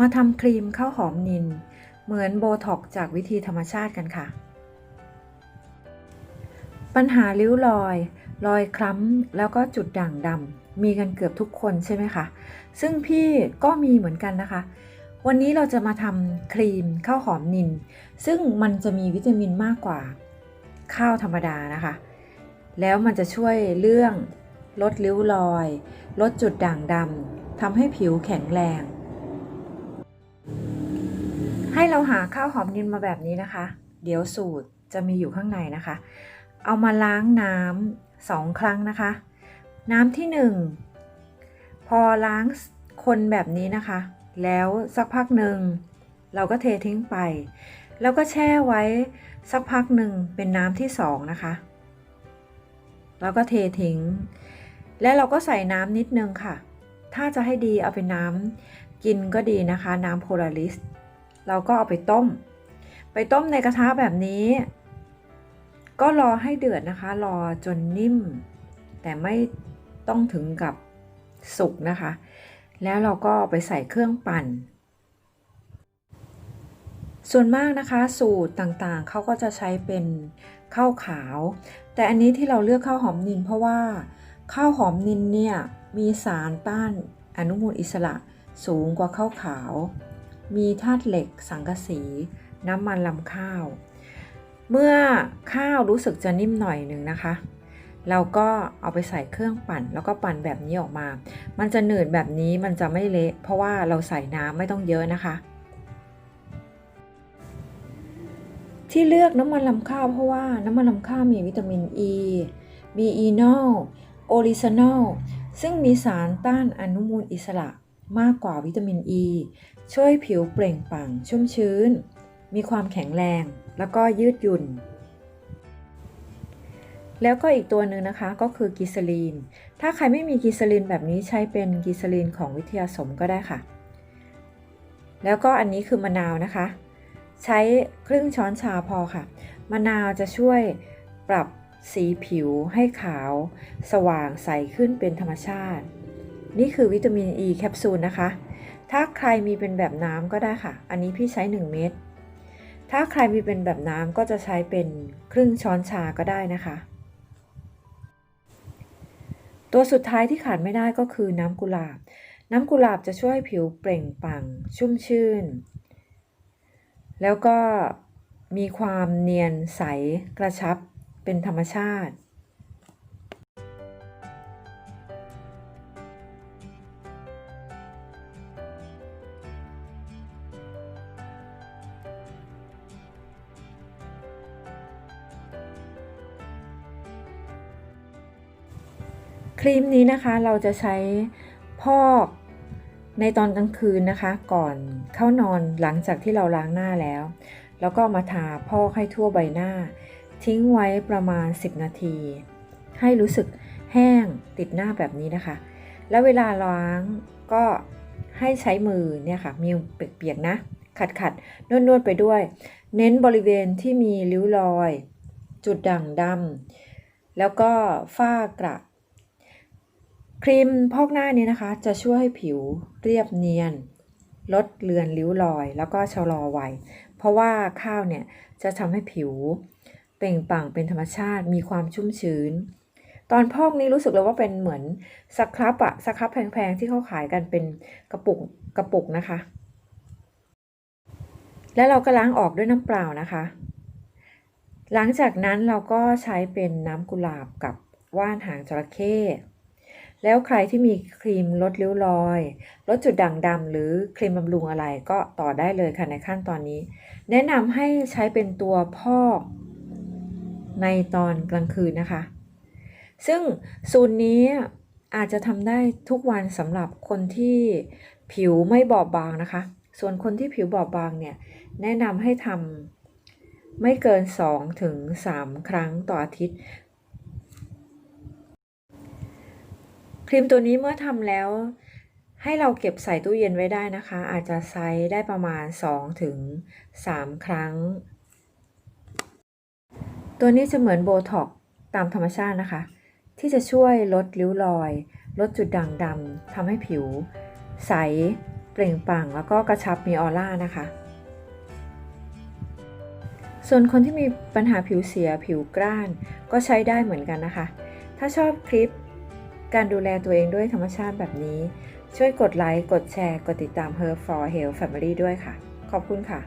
มาทำครีมข้าวหอมนิน เหมือนโบท็อกจากวิธีธรรมชาติกันค่ะ ปัญหาริ้วรอย รอยคล้ำ แล้วก็จุดด่างดำมีกันเกือบทุกคนใช่ไหมคะ ซึ่งพี่ก็มีเหมือนกันนะคะ วันนี้เราจะมาทำครีมข้าวหอมนิน ซึ่งมันจะมีวิตามินมากกว่า ข้าวธรรมดานะคะ แล้วมันจะช่วยเรื่องลดริ้วรอย ลดจุดด่างดำทำให้ผิวแข็งแรง ให้เราหาข้าวหอมนินมาแบบนี้นะคะ เดี๋ยวสูตรจะมีอยู่ข้างในนะคะ เอามาล้างน้ำสองครั้งนะคะ น้ำที่หนึ่งพอล้างคนแบบนี้นะคะ แล้วสักพักหนึ่งเราก็เททิ้งไป แล้วก็แช่ไว้สักพักหนึ่งเป็นน้ำที่สองนะคะแล้วก็เททิ้ง และเราก็ใส่น้ำนิดนึงค่ะ ถ้าจะให้ดีเอาเป็นน้ำกินก็ดีนะคะ น้ำโพลาริส เราก็เอาไปต้ม ไปต้มในกระทะแบบนี้ ก็รอให้เดือดนะคะ รอจนนิ่ม แต่ไม่ต้องถึงกับสุกนะคะ แล้วเราก็ไปใส่เครื่องปั่น ส่วนมากนะคะ สูตรต่างๆ เขาก็จะใช้เป็นข้าวขาว แต่อันนี้ที่เราเลือกข้าวหอมนินเพราะว่าข้าวหอมนินเนี่ยมีสารต้านอนุมูลอิสระสูงกว่าข้าวขาว มีธาตุเหล็ก สังกะสี น้ำมันลำข้าว เมื่อข้าวรู้สึกจะนิ่มหน่อยหนึ่งนะคะ เราก็เอาไปใส่เครื่องปั่น แล้วก็ปั่นแบบนี้ออกมา มันจะหนืดแบบนี้มันจะไม่เละ เพราะว่าเราใส่น้ำไม่ต้องเยอะนะคะ ที่เลือกน้ำมันลำข้าวเพราะว่าน้ำมันลำข้าวมีวิตามินอ e, ีมีอีนอลโอลิซานอลซึ่งมีสารต้านอนุมูลอิสระมากกว่าวิตามินอ e, ี ช่วยผิวเปล่งปลั่งชุ่มชื้น มีความแข็งแรงแล้วก็ยืดหยุ่น แล้วก็อีกตัวหนึ่งนะคะก็คือกิซาลีน ถ้าใครไม่มีกิซาลีนแบบนี้ใช้เป็นกิซาลีนของวิทยาสมก็ได้ค่ะ แล้วก็อันนี้คือมะนาวนะคะ ใช้ครึ่งช้อนชาพอค่ะ มะนาวจะช่วยปรับสีผิวให้ขาว สว่างใสขึ้นเป็นธรรมชาติ นี่คือวิตามินอ e ีแคปซูลนะคะ ถ้าใครมีเป็นแบบน้ำก็ได้ค่ะ อันนี้พี่ใช้ 1 เม็ด ถ้าใครมีเป็นแบบน้ำก็จะใช้เป็นครึ่งช้อนชาก็ได้นะคะ ตัวสุดท้ายที่ขาดไม่ได้ก็คือน้ำกุหลาบ น้ำกุหลาบจะช่วยผิวเปล่งปลั่งชุ่มชื่น แล้วก็มีความเนียนใสกระชับเป็นธรรมชาติ ครีมนี้นะคะเราจะใช้พอกในตอนกลางคืนนะคะ ก่อนเข้านอนหลังจากที่เราล้างหน้าแล้ว แล้วก็มาทาพอกให้ทั่วใบหน้า ทิ้งไว้ประมาณ 10 นาที ให้รู้สึกแห้งติดหน้าแบบนี้นะคะ แล้วเวลาล้างก็ให้ใช้มือเนี่ยค่ะมีเปียกๆนะ ขัดขัดนวดนวดๆไปด้วย เน้นบริเวณที่มีริ้วรอย จุดด่างดำแล้วก็ฝ้ากระ ครีมพอกหน้านี้นะคะ จะช่วยให้ผิวเรียบเนียน ลดเลือนริ้วรอย แล้วก็ชะลอวัย เพราะว่าข้าวเนี่ยจะทำให้ผิวเปล่งปลั่งเป็นธรรมชาติมีความชุ่มชื้น ตอนพอกนี้รู้สึกเลยว่าเป็นเหมือนสครับอะสครับแพงๆที่เขาขายกันเป็นกระปุกกระปุกนะคะ แล้วเราก็ล้างออกด้วยน้ำเปล่านะคะ หลังจากนั้นเราก็ใช้เป็นน้ำกุหลาบกับว่านหางจระเข้ แล้วใครที่มีครีมลดริ้วรอย ลดจุดด่างดำหรือครีมบำรุงอะไรก็ต่อได้เลยค่ะในขั้นตอนนี้ แนะนำให้ใช้เป็นตัวพอกในตอนกลางคืนนะคะ ซึ่งสูตรนี้อาจจะทำได้ทุกวันสำหรับคนที่ผิวไม่บอบบางนะคะ ส่วนคนที่ผิวบอบบางเนี่ยแนะนำให้ทำไม่เกิน 2-3ถึงครั้งต่ออาทิตย์ รีมตัวนี้เมื่อทำแล้ว ให้เราเก็บใส่ตู้เย็นไว้ได้นะคะ อาจจะใช้ได้ประมาณ 2 ถึง 3 ครั้ง ตัวนี้จะเหมือนโบท็อกตามธรรมชาตินะคะ ที่จะช่วยลดริ้วรอย ลดจุดด่างดำทำให้ผิว ใส เปล่งปลั่ง แล้วก็กระชับมีออร่านะคะส่วนคนที่มีปัญหาผิวเสียผิวกร้านก็ใช้ได้เหมือนกันนะคะ ถ้าชอบคลิป การดูแลตัวเองด้วยธรรมชาติแบบนี้ ช่วยกดไลค์ กดแชร์ กดติดตาม Her for Health Family ด้วยค่ะ ขอบคุณค่ะ